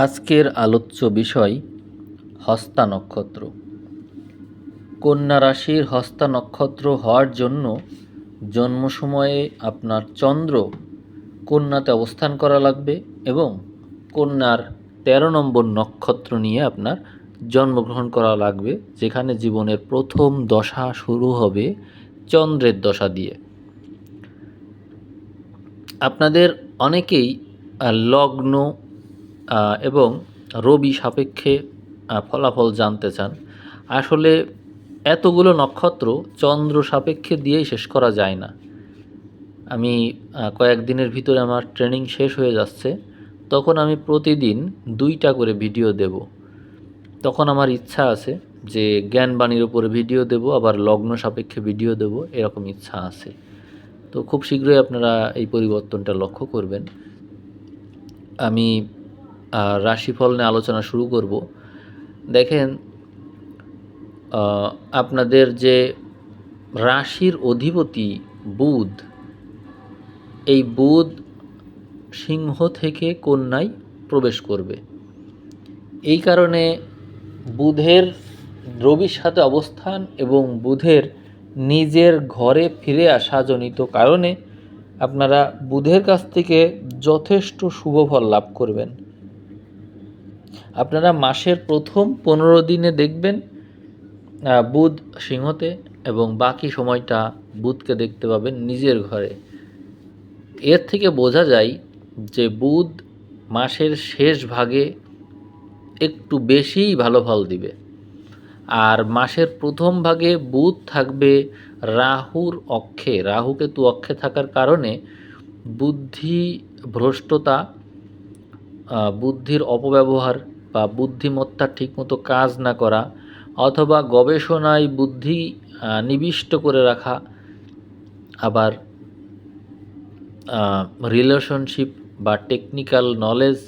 আজকের আলোচ্য বিষয় হস্তা নক্ষত্র। কন্যা রাশির হস্তা নক্ষত্র হওয়ার জন্য জন্ম সময়ে আপনার চন্দ্র কন্যাতে অবস্থান করা লাগবে এবং কন্যার তেরো নম্বর নক্ষত্র নিয়ে আপনার জন্মগ্রহণ করা লাগবে, যেখানে জীবনের প্রথম দশা শুরু হবে চন্দ্রের দশা দিয়ে। আপনাদের অনেকেই লগ্ন এবং রবি সাপেক্ষে ফলাফল জানতে চান। আসলে এতগুলো নক্ষত্র চন্দ্র সাপেক্ষে দিয়েই শেষ করা যায় না। আমি কয়েকদিনের ভিতরে আমার ট্রেনিং শেষ হয়ে যাচ্ছে। তখন আমি প্রতিদিন দুইটা করে ভিডিও দেব। তখন আমার ইচ্ছা আছে যে জ্ঞানবাণীর উপরে ভিডিও দেব, আবার লগ্ন সাপেক্ষে ভিডিও দেব, এরকম ইচ্ছা আছে। তো খুব শীঘ্রই আপনারা এই পরিবর্তনটা লক্ষ্য করবেন। আমি রাশিফল নিয়ে আলোচনা শুরু করব। দেখেন আপনাদের যে রাশির অধিপতি বুধ, এই বুধ সিংহ থেকে কন্যায় প্রবেশ করবে। এই কারণে বুধের রবির সাথে অবস্থান এবং বুধের নিজের ঘরে ফিরে আসা জনিত কারণে আপনারা বুধের কাছ থেকে যথেষ্ট শুভ ফল লাভ করবেন। আপনারা মাসের প্রথম পনেরো দিনে দেখবেন বুধ সিংহতে এবং বাকি সময়টা বুধকে দেখতে পাবেন নিজের ঘরে। এর থেকে বোঝা যায় যে বুধ মাসের শেষ ভাগে একটু বেশিই ভালো ফল দিবে। আর মাসের প্রথম ভাগে বুধ থাকবে রাহুর অক্ষে। রাহু কেতু অক্ষে থাকার কারণে বুদ্ধি ভ্রষ্টতা বুদ্ধির অপব্যবহার বা বুদ্ধিমত্তা ঠিকমতো কাজ না করা অথবা গবেষণায় বুদ্ধি নিবিষ্ট করে রাখা, আবার রিলেশনশিপ বা টেকনিক্যাল নলেজ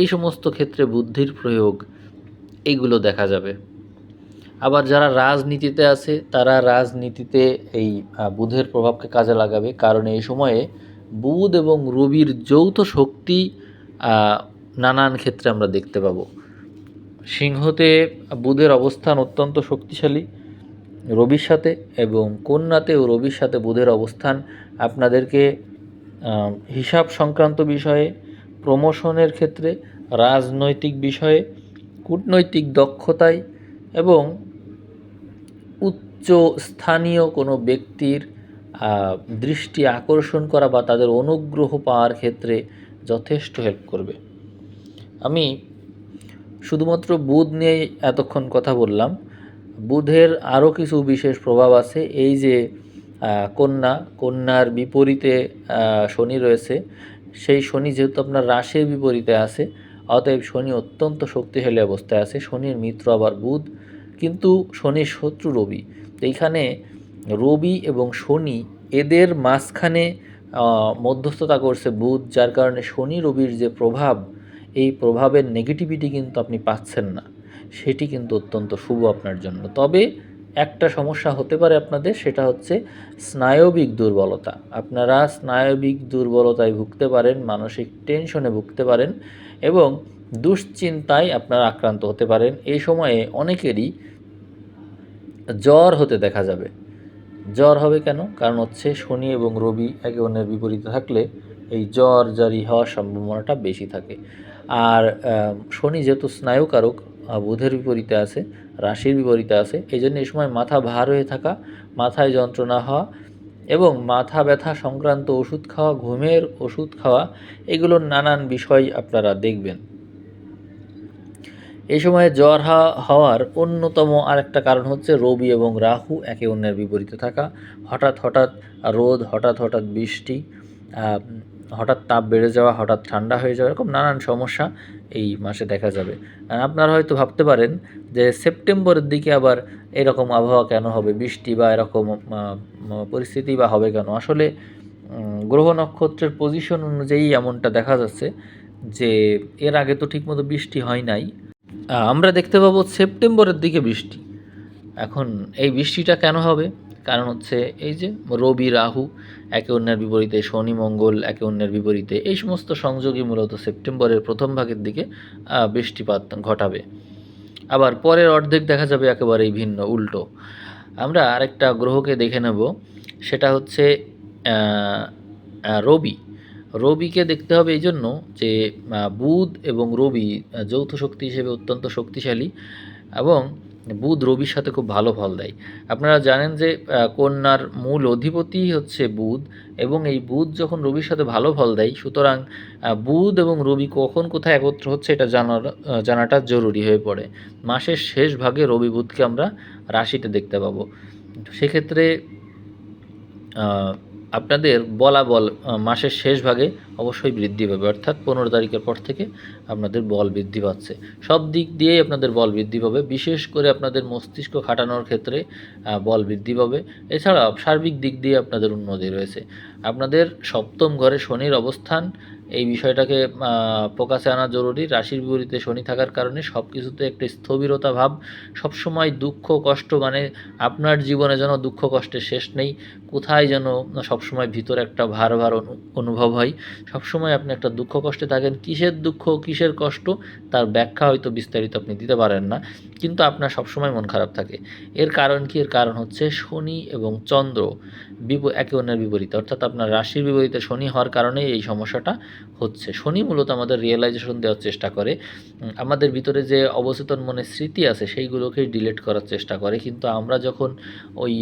এই সমস্ত ক্ষেত্রে বুদ্ধির প্রয়োগ এইগুলো দেখা যাবে। আবার যারা রাজনীতিতে আছে, তারা রাজনীতিতে এই বুধের প্রভাবকে কাজে লাগাবে। কারণ এই সময়ে বুধ এবং রবির যৌথ শক্তি নানান ক্ষেত্রে আমরা দেখতে পাবো। সিংহতে বুধের অবস্থান অত্যন্ত শক্তিশালী, রবির সাথে এবং কন্যাতেও রবির সাথে বুধের অবস্থান। আপনাদেরকে হিসাব সংক্রান্ত বিষয়ে, প্রমোশনের ক্ষেত্রে, রাজনৈতিক বিষয়ে, কূটনৈতিক দক্ষতায় এবং উচ্চ স্থানীয় কোনো ব্যক্তির দৃষ্টি আকর্ষণ করা বা তাদের অনুগ্রহ পাওয়ার ক্ষেত্রে যথেষ্ট হেল্প করবে। আমি শুধুমাত্র বুধ নিয়ে এতক্ষণ কথা বললাম। বুধের আরও কিছু বিশেষ প্রভাব আছে। এই যে কন্যা, কন্যার বিপরীতে শনি রয়েছে। সেই শনি যেহেতু আপনার রাশির বিপরীতে আছে, অতএব শনি অত্যন্ত শক্তিশালী অবস্থায় আছে। শনির মিত্র আবার বুধ, কিন্তু শনির শত্রু রবি। এইখানে রবি এবং শনি এদের মাঝখানে মধ্যস্থতা করছে বুধ, যার কারণে শনি রবির যে প্রভাব, এই প্রভাবের নেগেটিভিটি কিন্তু আপনি পাচ্ছেন না। সেটি কিন্তু অত্যন্ত শুভ আপনার জন্য। তবে একটা সমস্যা হতে পারে আপনাদের, সেটা হচ্ছে স্নায়বিক দুর্বলতা। আপনারা স্নায়বিক দুর্বলতায় ভুগতে পারেন, মানসিক টেনশনে ভুগতে পারেন এবং দুশ্চিন্তায় আপনারা আক্রান্ত হতে পারেন। এই সময়ে অনেকেরই জ্বর হতে দেখা যাবে। জ্বর হবে কেন? কারণ হচ্ছে শনি এবং রবি একে অন্যের বিপরীতে থাকলে এই জ্বর জারি হওয়ার সম্ভাবনাটা বেশি থাকে। আর শনি যেহেতু স্নায়ুকারক বুধের বিপরীতে আছে, রাশির বিপরীতে আছে এই জন্য এই সময় মাথা ভার হয়ে থাকা, মাথায় যন্ত্রণা হওয়া এবং মাথা ব্যথা সংক্রান্ত ওষুধ খাওয়া, ঘুমের ওষুধ খাওয়া, এগুলোর নানান বিষয় আপনারা দেখবেন। এই সময়ে জ্বর হওয়ার অন্যতম আরেকটা কারণ হচ্ছে রবি এবং রাহু একে অন্যের বিপরীতে থাকা। হঠাৎ হঠাৎ রোদ, হঠাৎ হঠাৎ বৃষ্টি হঠাৎ তাপ বেড়ে যাওয়া, হঠাৎ ঠান্ডা হয়ে যাওয়া, এরকম নানান সমস্যা এই মাসে দেখা যাবে। আপনারা হয়তো ভাবতে পারেন যে সেপ্টেম্বরের দিকে আবার এরকম আবহাওয়া কেন হবে? বৃষ্টি বা এরকম পরিস্থিতি বা হবে কেন? আসলে গ্রহ নক্ষত্রের পজিশন অনুযায়ী এমনটা দেখা যাচ্ছে যে এর আগে তো ঠিকমতো বৃষ্টি হয় নাই। আমরা দেখতে পাবো সেপ্টেম্বরের দিকে বৃষ্টি। এখন এই বৃষ্টিটা কেন হবে? কারণ হচ্ছে এই যে রবি, রাহু একে অন্যের বিপরীতে, শনি, মঙ্গল একে অন্যের বিপরীতে, এই সমস্ত সংযোগই মূলত সেপ্টেম্বরের প্রথম ভাগের দিকে বৃষ্টিপাত ঘটাবে। আবার পরের অর্ধেক দেখা যাবে একেবারেই ভিন্ন, উল্টো। আমরা আরেকটা গ্রহকে দেখে নেব, সেটা হচ্ছে রবি। রবিকে দেখতে হবে এই জন্য যে বুধ এবং রবি যৌথ শক্তি হিসেবে অত্যন্ত শক্তিশালী এবং বুধ রবির সাথে খুব ভালো ফল দেয়। আপনারা জানেন যে কন্যার মূল অধিপতি হচ্ছে বুধ এবং এই বুধ যখন রবির সাথে ভালো ফল দেয়, সুতরাং বুধ এবং রবি কখন কোথায় একত্র হচ্ছে এটা জানার জানাটা জরুরি হয়ে পড়ে। মাসের শেষ ভাগে রবি বুধকে আমরা রাশিতে দেখতে পাবো। সেক্ষেত্রে আপনাদের বলা বল মাসের শেষ ভাগে অবশ্যই বৃদ্ধি পাবে, অর্থাৎ পনেরো তারিখের পর থেকে আপনাদের বল বৃদ্ধি পাচ্ছে। সব দিক দিয়েই আপনাদের বল বৃদ্ধি পাবে, বিশেষ করে আপনাদের মস্তিষ্ক খাটানোর ক্ষেত্রে বল বৃদ্ধি পাবে। এছাড়াও সার্বিক দিক দিয়ে আপনাদের উন্নতি রয়েছে। আপনাদের সপ্তম ঘরে শনির অবস্থান, এই বিষয়টাকে প্রকাশে আনা জরুরি। রাশির বিপরীতে শনি থাকার কারণে সব কিছুতে একটা স্থবিরতা ভাব। সবসময় দুঃখ, কষ্ট মানে আপনার জীবনে যেন দুঃখ, কষ্টের শেষ নেই। কোথায় যেন সবসময় ভিতরে একটা ভার ভার অনু- অনুভব হয়। সবসময় আপনি একটা দুঃখ, কষ্টে থাকেন। কিসের দুঃখ, কিসের কষ্ট, তার ব্যাখ্যা হয়তো বিস্তারিত আপনি দিতে পারেন না। কিন্তু আপনার সবসময় মন খারাপ থাকে। এর কারণ কি? এর কারণ হচ্ছে শনি এবং চন্দ্র বিপ, একে অন্যের বিপরীত। অর্থাৎ আপনার রাশির বিপরীতে শনি হওয়ার কারণেই এই সমস্যাটা হচ্ছে। শনি মূলত আমাদের রিয়েলাইজেশন দেওয়ার চেষ্টা করে। আমাদের ভিতরে যে অবচেতন মনে স্মৃতি আছে সেইগুলোকেই ডিলেট করার চেষ্টা করে। কিন্তু আমরা যখন ওই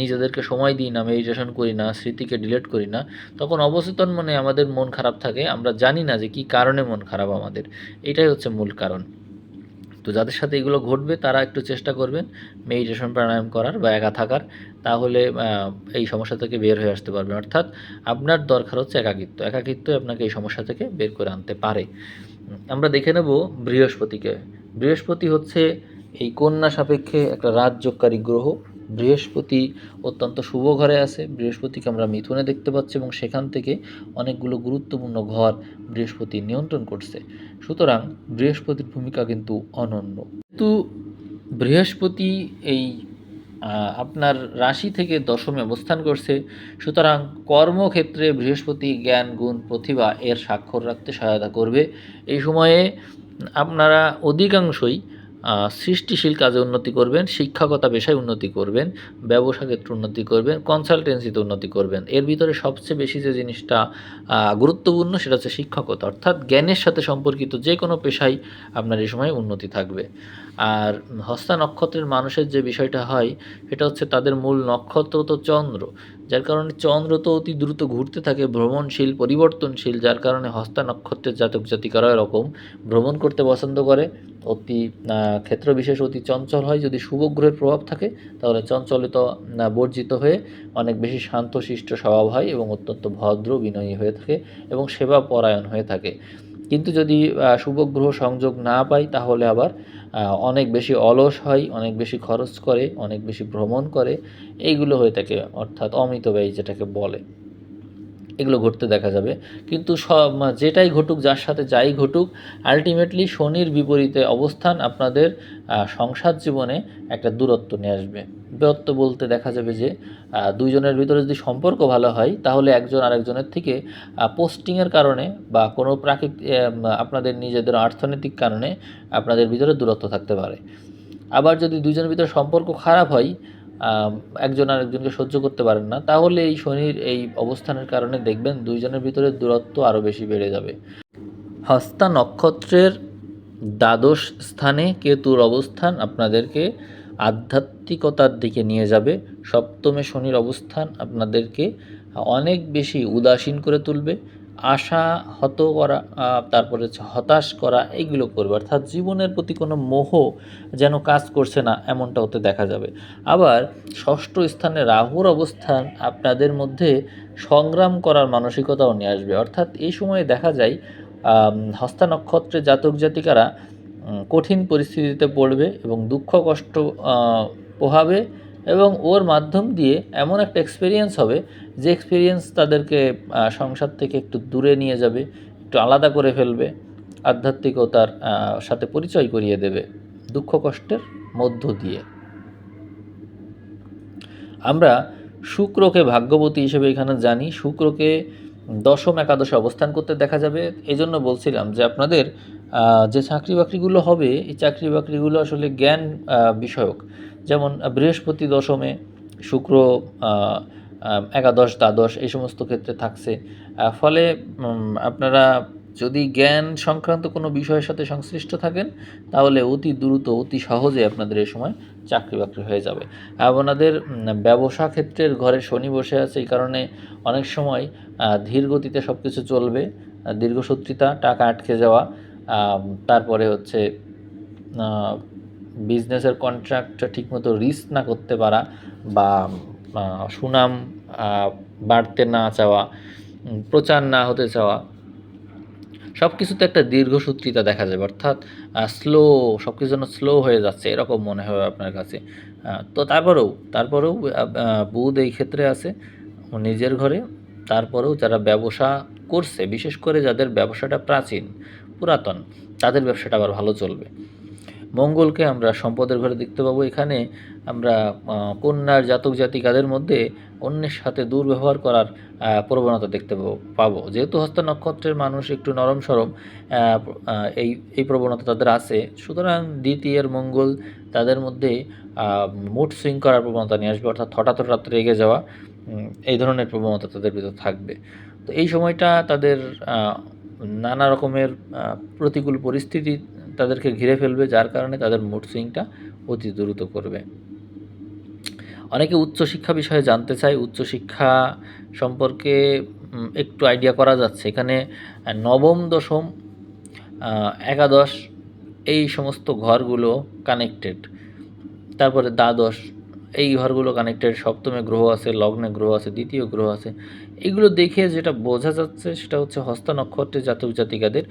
নিজেদেরকে সময় দিই না মেডিটেশন করি না, স্মৃতিকে ডিলেট করি না, তখন অবচেতন মনে আমাদের মন খারাপ থাকে। আমরা জানি না যে কী কারণে মন খারাপ আমাদের। এটাই হচ্ছে মূল কারণ। তো যাদের সাথে এগুলো ঘটবে, তারা একটু চেষ্টা করবেন মেডিটেশন প্রাণায়াম করার বা একা থাকার। তাহলে এই সমস্যা থেকে বের হয়ে আসতে পারবেন। অর্থাৎ আপনার দরকার হচ্ছে একাকিত্ব। একাকিত্ব আপনাকে এই সমস্যা থেকে বের করে আনতে পারে। আমরা দেখে নেব বৃহস্পতিকে। বৃহস্পতি হচ্ছে এই কন্যা সাপেক্ষে একটা রাজযোগকারী গ্রহ। বৃহস্পতি অত্যন্ত শুভ ঘরে আছে। বৃহস্পতিকে আমরা মিথুনে দেখতে পাচ্ছি এবং সেখান থেকে অনেকগুলো গুরুত্বপূর্ণ ঘর বৃহস্পতি নিয়ন্ত্রণ করছে। সুতরাং বৃহস্পতির ভূমিকা কিন্তু অনন্য। কিন্তু বৃহস্পতি এই আপনার রাশি থেকে দশমে অবস্থান করছে, সুতরাং কর্মক্ষেত্রে বৃহস্পতি জ্ঞান, গুণ, প্রতিভা এর স্বাক্ষর রাখতে সহায়তা করবে। এই সময়ে আপনারা অধিকাংশই সৃষ্টিশীল কাজে উন্নতি করবেন, শিক্ষকতা পেশায় উন্নতি করবেন, ব্যবসা ক্ষেত্রে উন্নতি করবেন কনসালটেন্সিতে উন্নতি করবেন। এর ভিতরে সবচেয়ে বেশি যে জিনিসটা গুরুত্বপূর্ণ সেটা হচ্ছে শিক্ষকতা। অর্থাৎ জ্ঞানের সাথে সম্পর্কিত যে কোনো পেশায় আপনার এই সময় উন্নতি থাকবে। আর হস্তা নক্ষত্রের মানুষের যে বিষয়টা হয়, সেটা হচ্ছে তাদের মূল নক্ষত্র তো চন্দ্র। যার কারণে চন্দ্র তো অতি দ্রুত ঘুরতে থাকে, ভ্রমণশীল, পরিবর্তনশীল, যার কারণে হস্তা নক্ষত্রের জাতক জাতিকারা এরকম ভ্রমণ করতে পছন্দ করে। অতি ক্ষেত্র বিশেষ অতি চঞ্চল হয়। যদি শুভ গ্রহের প্রভাব থাকে, তাহলে চঞ্চলিত বর্জিত হয়ে অনেক বেশি শান্তশিষ্ট স্বভাব হয় এবং অত্যন্ত ভদ্র, বিনয়ী হয়ে থাকে এবং সেবা পরায়ণ হয়ে থাকে। কিন্তু যদি শুভ গ্রহ সংযোগ না পাই, তাহলে আবার অনেক বেশি অলস হয়, অনেক বেশি খরচ করে, অনেক বেশি ভ্রমণ করে, এইগুলো হয়ে থাকে, অর্থাৎ অমিত ব্যয় যেটাকে বলে। এগুলো ঘটতে দেখা যাবে। কিন্তু সব যেটাই ঘটুক, যার সাথে যাই ঘটুক আলটিমেটলি শনির বিপরীতে অবস্থান আপনাদের সংসার জীবনে একটা দূরত্ব নিয়ে আসবে। দূরত্ব বলতে দেখা যাবে যে দুইজনের ভিতরে যদি সম্পর্ক ভালো হয়, তাহলে একজন আরেকজনের থেকে পোস্টিংয়ের কারণে বা কোনো প্রাকৃতিক আপনাদের নিজেদের অর্থনৈতিক কারণে আপনাদের ভিতরে দূরত্ব থাকতে পারে। আবার যদি দুইজনের ভিতরে সম্পর্ক খারাপ হয় একজন আরেকজনকে সহ্য করতে পারেন না, তাহলে এই শনির এই অবস্থানের কারণে দেখবেন দুইজনের ভিতরে দূরত্ব আরও বেশি বেড়ে যাবে। হস্তা নক্ষত্রের দ্বাদশ স্থানে কেতুর অবস্থান আপনাদেরকে আধ্যাত্মিকতার দিকে নিয়ে যাবে। সপ্তমে শনির অবস্থান আপনাদেরকে অনেক বেশি উদাসীন করে তুলবে। আশা, হত করা তারপরে হচ্ছে হতাশ করা, এইগুলো করবে। অর্থাৎ জীবনের প্রতি কোনো মোহ যেন কাজ করছে না, এমনটা হতে দেখা যাবে। আবার ষষ্ঠ স্থানে রাহুর অবস্থান আপনাদের মধ্যে সংগ্রাম করার মানসিকতাও নিয়ে আসবে। অর্থাৎ এই সময়ে দেখা যায় হস্তা নক্ষত্রে জাতক জাতিকারা কঠিন পরিস্থিতিতে পড়বে এবং দুঃখ কষ্ট পোহাবে এবং ওর মাধ্যম দিয়ে এমন একটা এক্সপিরিয়েন্স হবে যে এক্সপিরিয়েন্স তাদেরকে সংসার থেকে একটু দূরে নিয়ে যাবে, একটু আলাদা করে ফেলবে, আধ্যাত্মিকতার সাথে পরিচয় করিয়ে দেবে দুঃখ কষ্টের মধ্য দিয়ে। আমরা শুক্রকে ভাগ্যবতী হিসেবে এখানে জানি। শুক্রকে দশম একাদশে অবস্থান করতে দেখা যাবে। এই জন্য বলছিলাম যে আপনাদের যে চাকরি বাকরিগুলো হবে, এই চাকরি বাকরিগুলো আসলে জ্ঞান বিষয়ক। যেমন বৃহস্পতি দশমে শুক্র একাদশ, দ্বাদশ এই সমস্ত ক্ষেত্রে থাকছে। ফলে আপনারা যদি জ্ঞান সংক্রান্ত কোনো বিষয়ের সাথে সংশ্লিষ্ট থাকেন, তাহলে অতি দ্রুত, অতি সহজে আপনাদের এই সময় চাকরি বাকরি হয়ে যাবে। আপনাদের ব্যবসা ক্ষেত্রের ঘরে শনি বসে আছে, এই কারণে অনেক সময় ধীর গতিতে সব কিছু চলবে দীর্ঘসূত্রিতা টাকা আটকে যাওয়া তারপরে হচ্ছে বিজনেসের কন্ট্রাক্ট ঠিকমতো রিস্ক না করতে পারা বা সুনাম বাড়তে না চাওয়া প্রচার না হতে চাওয়া সব কিছুতে একটা দীর্ঘসূত্রিতা দেখা যাবে। অর্থাৎ স্লো সব কিছু যেন স্লো হয়ে যাচ্ছে, এরকম মনে হবে আপনার কাছে। তো তারপরেও তারপরেও বুধ এই ক্ষেত্রে আছে নিজের ঘরে। তারপরেও যারা ব্যবসা করছে, বিশেষ করে যাদের ব্যবসাটা প্রাচীন, পুরাতন, তাদের ব্যবসাটা আবার ভালো চলবে। মঙ্গলকে আমরা সম্পদের ঘরে দেখতে পাবো। এখানে আমরা কন্যার জাতক জাতিকাদের মধ্যে অন্যের সাথে দুর্ব্যবহার করার প্রবণতা দেখতে পাবো- যেহেতু হস্ত নক্ষত্রের মানুষ একটু নরম সরম এই এই প্রবণতা তাদের আছে। সুতরাং দ্বিতীয়ের মঙ্গল তাদের মধ্যে মুড সুইং করার প্রবণতা নিয়ে আসবে, অর্থাৎ হঠাৎ হঠাৎ রেগে যাওয়া এই ধরনের প্রবণতা তাদের ভিতর থাকবে। তো এই সময়টা তাদের নানা রকমের প্রতিকূল পরিস্থিতি তাদেরকে ঘিরে ফেলবে, যার কারণে তাদের মুড সুইংটা অতি দ্রুত করবে। অনেকে উচ্চশিক্ষা বিষয়ে জানতে চায়। উচ্চশিক্ষা সম্পর্কে একটু আইডিয়া করা যাচ্ছে। এখানে নবম, দশম একাদশ, এই সমস্ত ঘরগুলো কানেক্টেড তারপরে দ্বাদশ এই ঘরগুলো কানেক্টেড সপ্তমে গ্রহ আছে, লগ্নে গ্রহ আছে, দ্বিতীয় গ্রহ আছে। এগুলো দেখে যেটা বোঝা যাচ্ছে সেটা হচ্ছে হস্ত নক্ষত্রের জাতক জাতিকাদের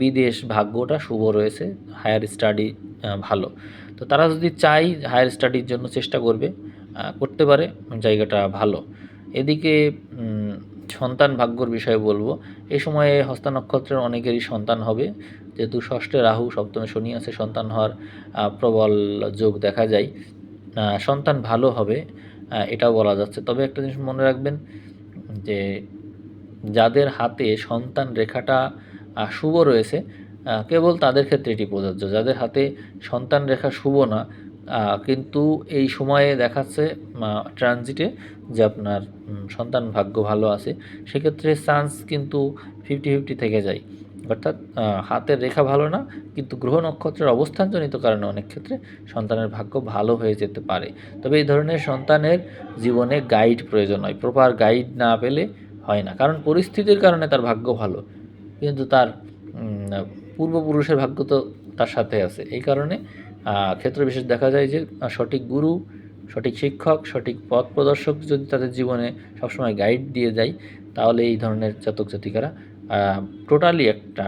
বিদেশ ভাগ্যটা শুভ রয়েছে হায়ার স্টাডি ভালো। তো তারা যদি চাই হায়ার স্টাডির জন্য চেষ্টা করবে করতে পারে, জায়গাটা ভালো। এদিকে সন্তান ভাগ্যর বিষয়ে বলব এই সময়ে হস্তা নক্ষত্রের অনেকেরই সন্তান হবে। যেহেতু ষষ্ঠে রাহু, সপ্তমে শনি আছে, সন্তান হওয়ার প্রবল যোগ দেখা যায়। সন্তান ভালো হবে এটাও বলা যাচ্ছে। তবে একটা জিনিস মনে রাখবেন যে যাদের হাতে সন্তান রেখাটা শুভ রয়েছে কেবল তাদের ক্ষেত্রে এটি প্রযোজ্য। যাদের হাতে সন্তান রেখা শুভ না কিন্তু এই সময়ে দেখাচ্ছে ট্রানজিটে যে আপনার সন্তান ভাগ্য ভালো আছে, সেক্ষেত্রে চান্স কিন্তু ফিফটি ফিফটি থেকে যায়। অর্থাৎ হাতের রেখা ভালো না, কিন্তু গ্রহ নক্ষত্রের অবস্থানজনিত কারণে অনেক ক্ষেত্রে সন্তানের ভাগ্য ভালো হয়ে যেতে পারে। তবে এই ধরনের সন্তানের জীবনে গাইড প্রয়োজন হয়। প্রপার গাইড না পেলে হয় না। কারণ পরিস্থিতির কারণে তার ভাগ্য ভালো। কিন্তু তার পূর্বপুরুষের ভাগ্য তো তার সাথে আছে। এই কারণে ক্ষেত্র বিশেষ দেখা যায় যে সঠিক গুরু, সঠিক শিক্ষক, সঠিক পথ প্রদর্শক যদি তাদের জীবনে সবসময় গাইড দিয়ে যায়, তাহলে এই ধরনের জাতক জাতিকারা টোটালি একটা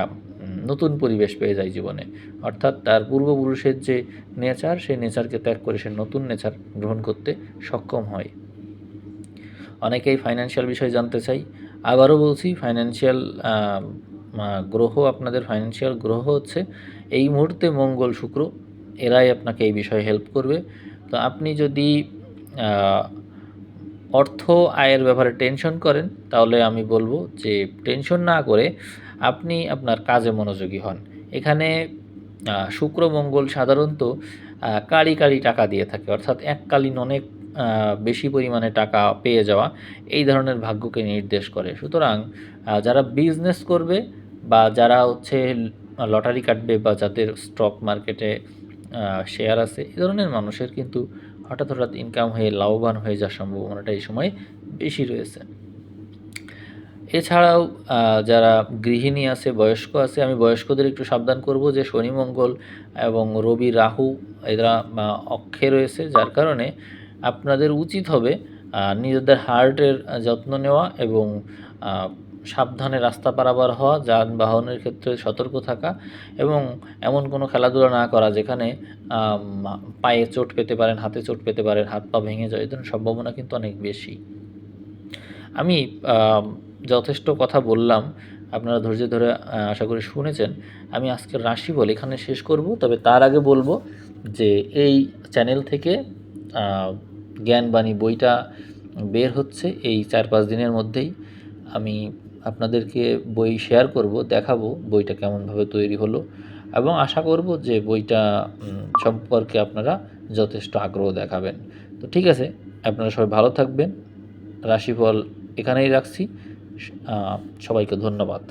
নতুন পরিবেশ পেয়ে যায় জীবনে। অর্থাৎ তার পূর্বপুরুষের যে নেচার সেই নেচারকে ত্যাগ করে সে নতুন নেচার গ্রহণ করতে সক্ষম হয়। অনেকেই ফাইন্যান্সিয়াল বিষয় জানতে চাই। আবারও বলছি ফাইন্যান্সিয়াল গ্রহ, আপনাদের ফাইন্যান্সিয়াল গ্রহ হচ্ছে, এই মুহূর্তে মঙ্গল শুক্র, এরাই আপনাকে এই বিষয়ে হেল্প করবে। তো আপনি যদি অর্থ আয়ের ব্যাপারে টেনশন করেন তাহলে আমি বলব যে টেনশন না করে আপনি আপনার কাজে মনোযোগী হন। এখানে আহ, শুক্র মঙ্গল সাধারণত কারি কারি টাকা দিয়ে থাকে। অর্থাৎ এককালীন অনেক বেশি পরিমাণে টাকা পেয়ে যাওয়া এই ধরনের ভাগ্যকে নির্দেশ করে। সুতরাং যারা বিজনেস করবে বা যারা হচ্ছে লটারি কাটবে বা যাদের স্টক মার্কেটে শেয়ার আছে এই ধরনের মানুষের কিন্তু হঠাৎ হঠাৎ ইনকাম হয়ে লাভবান হয়ে যাওয়ার সম্ভাবনাটা এই সময় বেশি রয়েছে। এছাড়াও যারা গৃহিণী আছে, বয়স্ক আছে, আমি বয়স্কদের একটু সাবধান করব যে শনি, মঙ্গল এবং রবি, রাহু এরা অক্ষে রয়েছে, যার কারণে আপনাদের উচিত হবে নিজেদের হার্টের যত্ন নেওয়া এবং সাবধানে রাস্তা পারাবার হওয়া, যানবাহনের ক্ষেত্রে সতর্ক থাকা এবং এমন কোনো খেলাধুলা না করা যেখানে পায়ে চোট পেতে পারেন, হাতে চোট পেতে পারেন, হাত পা ভেঙে যায়, এই ধরনের সম্ভাবনা কিন্তু অনেক বেশি। আমি যথেষ্ট কথা বললাম, আপনারা ধৈর্য ধরে আশা করি শুনেছেন। আমি আজকের রাশিফল এখানে শেষ করব, তবে তার আগে বলব যে এই চ্যানেল থেকে জ্ঞানবাণী বইটা বের হচ্ছে এই চার পাঁচ দিনের মধ্যেই। আমি আপনাদেরকে বই শেয়ার করব, দেখাবো বইটা কেমনভাবে তৈরি হলো এবং আশা করব যে বইটা সম্পর্কে আপনারা যথেষ্ট আগ্রহ দেখাবেন। তো ঠিক আছে, আপনারা সবাই ভালো থাকবেন। রাশিফল এখানেই রাখছি। সবাইকে ধন্যবাদ।